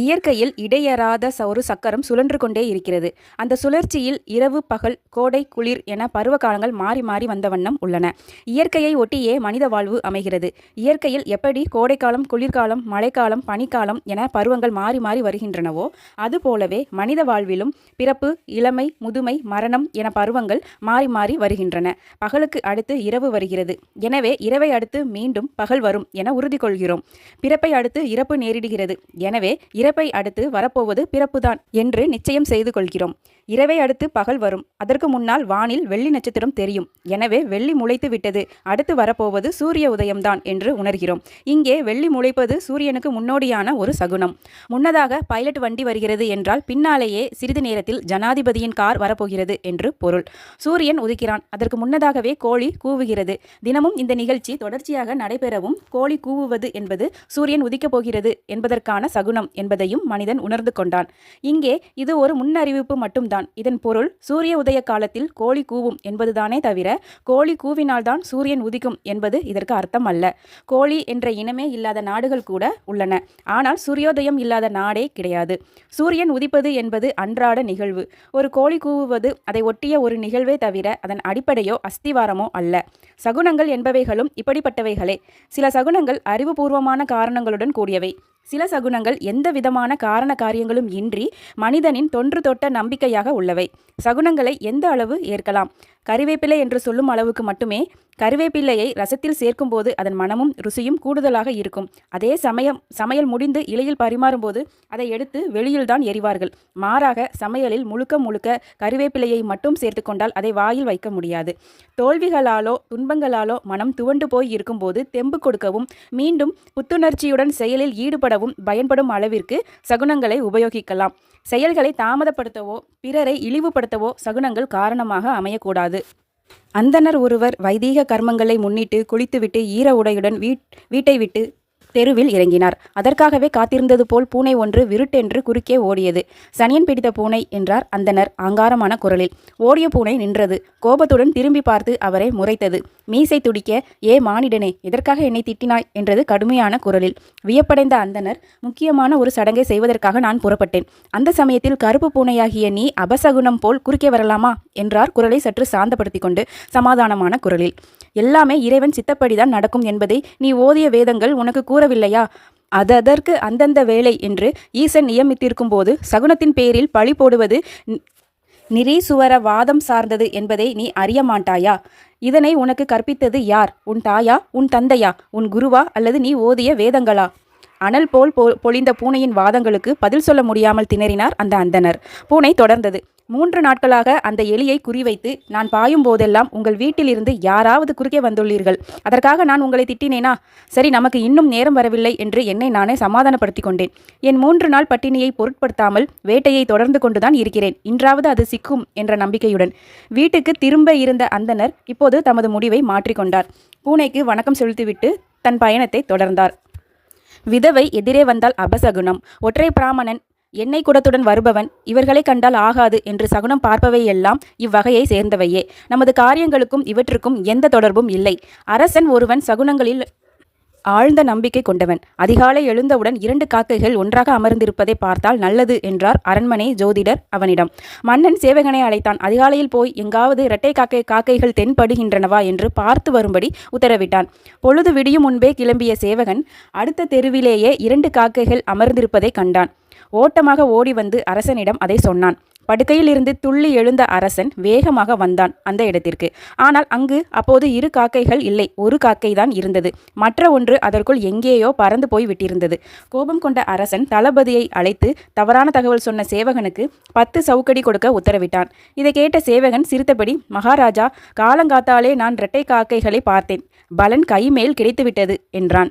இயற்கையில் இடையறாத ஒரு சக்கரம் சுழன்று கொண்டே இருக்கிறது. அந்த சுழற்சியில் இரவு பகல் கோடை குளிர் என பருவ காலங்கள் மாறி மாறி வந்த வண்ணம் உள்ளன. இயற்கையை ஒட்டியே மனித வாழ்வு அமைகிறது. இயற்கையில் எப்படி கோடைக்காலம் குளிர்காலம் மழைக்காலம் பனிக்காலம் என பருவங்கள் மாறி மாறி வருகின்றனவோ அதுபோலவே மனித வாழ்விலும் பிறப்பு இளமை முதுமை மரணம் என பருவங்கள் மாறி மாறி வருகின்றன. பகலுக்கு அடுத்து இரவு வருகிறது. எனவே இரவை அடுத்து மீண்டும் பகல் வரும் என உறுதி கொள்கிறோம் பிறப்பை அடுத்து இறப்பு நேரிடுகிறது. எனவே இறப்பை அடுத்து வரப்போவது பிறப்புதான் என்று நிச்சயம் செய்து கொள்கிறோம். இரவை அடுத்து பகல் வரும். அதற்கு முன்னால் வானில் வெள்ளி நட்சத்திரம் தெரியும். எனவே வெள்ளி முளைத்து விட்டது. அடுத்து வரப்போவது சூரிய உதயம்தான் என்று உணர்கிறோம். இங்கே வெள்ளி முளைப்பது சூரியனுக்கு முன்னோடியான ஒரு சகுனம். முன்னதாக பைலட் வண்டி வருகிறது என்றால் பின்னாலேயே சிறிது நேரத்தில் ஜனாதிபதியின் கார் வரப்போகிறது என்று பொருள். சூரியன் உதிக்கிறான். அதற்கு முன்னதாகவே கோழி கூவுகிறது. தினமும் இந்த நிகழ்ச்சி தொடர்ச்சியாக நடைபெறவும் கோழி கூவுவது என்பது சூரியன் உதிக்கப் போகிறது என்பதற்கான சகுனம் என்பது என்பதையும் மனிதன் உணர்ந்து கொண்டான். இங்கே இது ஒரு முன்னறிவிப்பு மட்டும்தான். இதன் பொருள் சூரிய உதய காலத்தில் கோழி கூவும் என்பதுதானே தவிர கோழி கூவினால்தான் சூரியன் உதிக்கும் என்பது இதற்கு அர்த்தம் அல்ல கோழி என்ற இனமே இல்லாத நாடுகள் கூட உள்ளன. ஆனால் சூரியோதயம் இல்லாத நாடே கிடையாது. சூரியன் உதிப்பது என்பது அன்றாட நிகழ்வு. ஒரு கோழி கூவுவது அதை ஒட்டிய ஒரு நிகழ்வே தவிர அதன் அடிப்படையோ அஸ்திவாரமோ அல்ல. சகுனங்கள் என்பவைகளும் இப்படிப்பட்டவைகளே. சில சகுனங்கள் அறிவுபூர்வமான காரணங்களுடன் கூடியவை. சில சகுனங்கள் எந்த விதமான காரண காரியங்களும் இன்றி மனிதனின் தொன்று தொட்ட நம்பிக்கையாக உள்ளவை. சகுனங்களை எந்த அளவு ஏற்கலாம்? கறிவேப்பிலை என்று சொல்லும் அளவுக்கு மட்டுமே கறிவேப்பிலையை ரசத்தில் சேர்க்கும்போது அதன் மனமும் ருசியும் கூடுதலாக இருக்கும். அதே சமயம் சமையல் முடிந்து இலையில் பரிமாறும்போது அதை எடுத்து வெளியில்தான் எறிவார்கள். மாறாக சமையலில் முழுக்க முழுக்க கறிவேப்பிலையை மட்டும் சேர்த்து கொண்டால் அதை வாயில் வைக்க முடியாது. தோல்விகளாலோ துன்பங்களாலோ மனம் துவண்டு போய் இருக்கும்போது தெம்பு கொடுக்கவும் மீண்டும் புத்துணர்ச்சியுடன் செயலில் ஈடுபட ஈடுபடவும் பயன்படும் அளவிற்கு சகுனங்களை உபயோகிக்கலாம். செயல்களை தாமதப்படுத்தவோ பிறரை இழிவுபடுத்தவோ சகுனங்கள் காரணமாக அமையக்கூடாது. அந்தணர் ஒருவர் வைதீக கர்மங்களை முன்னிட்டு குளித்துவிட்டு ஈர உடையுடன் வீட் வீட்டை விட்டு தெருவில் இறங்கினார். அதற்காகவே காத்திருந்தது போல் பூனை ஒன்று விருட்டென்று குறுக்கே ஓடியது. சனியன் பிடித்த பூனை என்றார் அந்தனர் ஆங்காரமான குரலில். ஓடிய பூனை நின்றது. கோபத்துடன் திரும்பி பார்த்து அவரை முறைத்தது. மீசை துடிக்க ஏ மானிடனே எதற்காக என்னை திட்டினாய்? என்றது கடுமையான குரலில். வியப்படைந்த அந்தனர் முக்கியமான ஒரு சடங்கை செய்வதற்காக நான் புறப்பட்டேன். அந்த சமயத்தில் கருப்பு பூனையாகிய நீ அபசகுணம் போல் குறுக்கே வரலாமா? என்றார் குரலை சற்று சாந்தப்படுத்திக் கொண்டு சமாதானமான குரலில். எல்லாமே இறைவன் சித்தப்படிதான் நடக்கும் என்பதை நீ ஓதிய வேதங்கள் உனக்கு கூறவில்லையா? அததற்கு அந்தந்த வேலை என்று ஈசன் நியமித்திருக்கும் போது சகுனத்தின் பேரில் பழி போடுவது நி- நிரீசுவர வாதம் சார்ந்தது என்பதை நீ அறிய மாட்டாயா? இதனை உனக்கு கற்பித்தது யார்? உன் தாயா உன் தந்தையா உன் குருவா அல்லது நீ ஓதிய வேதங்களா? அனல் போல் பொ பொழிந்த பூனையின் வாதங்களுக்கு பதில் சொல்ல முடியாமல் திணறினார் அந்த அந்தனர். பூனை தொடர்ந்தது. மூன்று நாட்களாக அந்த எலியை குறிவைத்து நான் பாயும் போதெல்லாம் உங்கள் வீட்டிலிருந்து யாராவது குறுக்கே வந்துள்ளீர்கள். அதற்காக நான் உங்களை திட்டினேனா? சரி நமக்கு இன்னும் நேரம் வரவில்லை என்று என்னை நானே சமாதானப்படுத்திக் கொண்டேன். என் மூன்று நாள் பட்டினியை பொருட்படுத்தாமல் வேட்டையை தொடர்ந்து கொண்டுதான் இருக்கிறேன். இன்றாவது அது சிக்கும் என்ற நம்பிக்கையுடன். வீட்டுக்கு திரும்ப இருந்த அந்தனர் இப்போது தமது முடிவை மாற்றிக்கொண்டார் பூனைக்கு வணக்கம் செலுத்திவிட்டு தன் பயணத்தை தொடர்ந்தார். விதவை எதிரே வந்தால் அபசகுணம். ஒற்றை பிராமணன் எண்ணெய் குடத்துடன் வருபவன் இவர்களை கண்டால் ஆகாது என்று சகுனம் பார்ப்பவையெல்லாம் இவ்வகையை சேர்ந்தவையே. நமது காரியங்களுக்கும் இவற்றுக்கும் எந்த தொடர்பும் இல்லை. அரசன் ஒருவன் சகுனங்களில் ஆழ்ந்த நம்பிக்கை கொண்டவன். அதிகாலை எழுந்தவுடன் இரண்டு காக்கைகள் ஒன்றாக அமர்ந்திருப்பதை பார்த்தால் நல்லது என்றார் அரண்மனை ஜோதிடர் அவனிடம். மன்னன் சேவகனை அழைத்தான். அதிகாலையில் போய் எங்காவது இரட்டை காக்கை காக்கைகள் தென்படுகின்றனவா என்று பார்த்து வரும்படி உத்தரவிட்டான். பொழுது விடியும் முன்பே கிளம்பிய சேவகன் அடுத்த தெருவிலேயே இரண்டு காக்கைகள் அமர்ந்திருப்பதை கண்டான். ஓட்டமாக ஓடி வந்து அரசனிடம் அதை சொன்னான். படுக்கையில் இருந்து துள்ளி எழுந்த அரசன் வேகமாக வந்தான் அந்த இடத்திற்கு. ஆனால் அங்கு அப்போது இரு காக்கைகள் இல்லை ஒரு காக்கை தான் இருந்தது. மற்ற ஒன்று அதற்குள் எங்கேயோ பறந்து போய் விட்டிருந்தது. கோபம் கொண்ட அரசன் தளபதியை அழைத்து தவறான தகவல் சொன்ன சேவகனுக்கு பத்து சவுக்கடி கொடுக்க உத்தரவிட்டான். இதை கேட்ட சேவகன் சிரித்தபடி மகாராஜா காலங்காத்தாலே நான் இரட்டை காக்கைகளை பார்த்தேன். பலன் கைமேல் கிடைத்துவிட்டது என்றான்.